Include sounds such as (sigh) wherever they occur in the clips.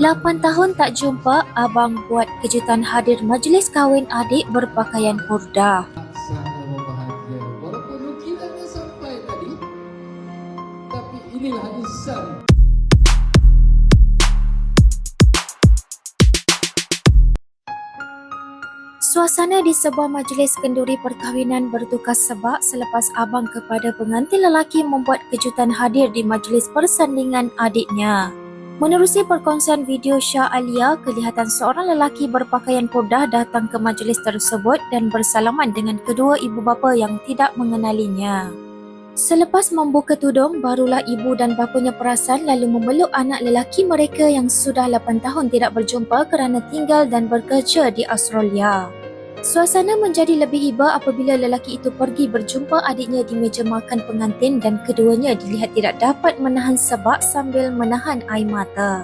8 tahun tak jumpa, abang buat kejutan hadir majlis kahwin adik berpakaian insan. Suasana di sebuah majlis kenduri perkahwinan bertukar sebab selepas abang kepada pengantin lelaki membuat kejutan hadir di majlis persandingan adiknya. Menerusi perkongsian video Syah Alia, kelihatan seorang lelaki berpakaian purdah datang ke majlis tersebut dan bersalaman dengan kedua ibu bapa yang tidak mengenalinya. Selepas membuka tudung, barulah ibu dan bapanya perasan lalu memeluk anak lelaki mereka yang sudah 8 tahun tidak berjumpa kerana tinggal dan bekerja di Australia. Suasana menjadi lebih hiba apabila lelaki itu pergi berjumpa adiknya di meja makan pengantin dan keduanya dilihat tidak dapat menahan sebab sambil menahan air mata.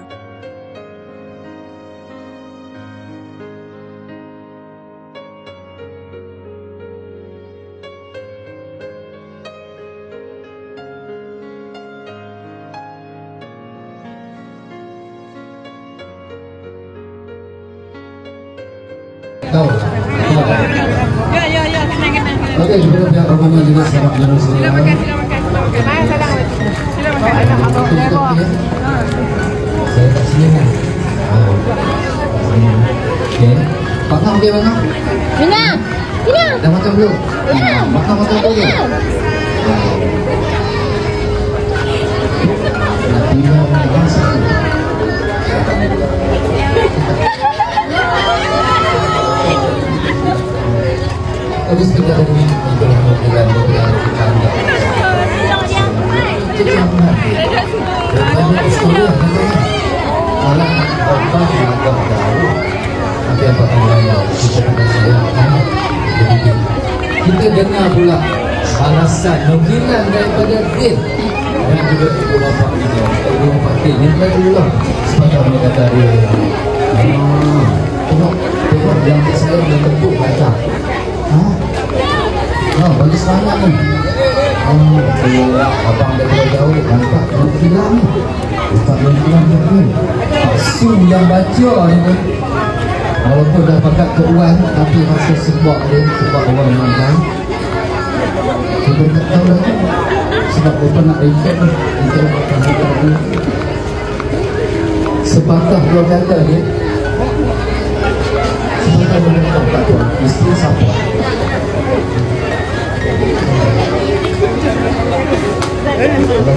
Tahu? Ya, ya, ya. Kena, kena, kena. Okay, kita biar rombongan juga sarap dan sarap. Sila makan, sila makan, sila makan. Nah, salamat. Sila makan. Anak ako, deko. Saya tak sila na. Okay. Bakna, okay ba na? Mina! Mina! Dapat ang blue. Mina! Bakna, bakna, bakna. Mina! Habis kita ada ni Ibrahim Mukilan Ibrahim Mukilan Itu jangan Jangan Sekolah Kalau Apa yang agak jauh Tapi apa yang Kita kena sayangkan Begitu Kita dengar pula Alasan Mukilan daripada Din Dan juga ibu bapa kita Ibu bapa Din Yang tadi dulu lah Sepatutnya mereka kata dia Ah, Tengok Tengok yang saya Yang tepuk baca Ha? Oh, bagi semangat ni. Oh, dia abang daripada jauh nampak yang hilang ni. Yang hilang ni pun. Paksu yang baca ni pun. Walaupun dah pakat ke Wan, tapi rasa sebab dia, sebab orang menang. Kita tak tahu lagi. Sebab dia nak record ni. Kita nak. Sepatah dua kata dia.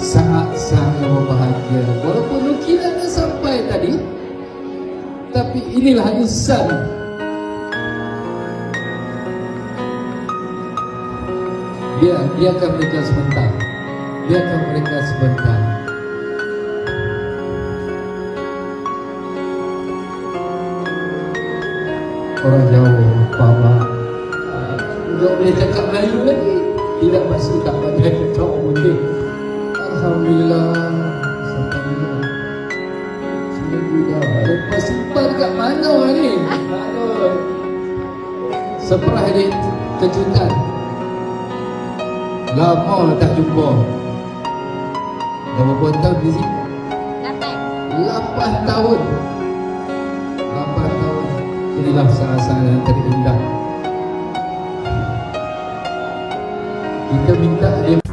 Sangat-sangat berbahagia Walaupun nukilannya sampai tadi Tapi inilah insan. Biar, biarkan mereka sebentar. Biarkan mereka sebentar. Orang jauh, Bapa Tak boleh cakap Melayu lagi. Tidak masuk tak pandai cakap (laughs) mungkin Alhamdulillah. Alhamdulillah. Seminggu dah Lepas simpan dekat mana ni? Aduh Surprise ni Kejutan. Lama tak jumpa. Tahun di sini? Dapat. 8 tahun. 8 tahun. Inilah saat-saat yang terindah. Kita minta dia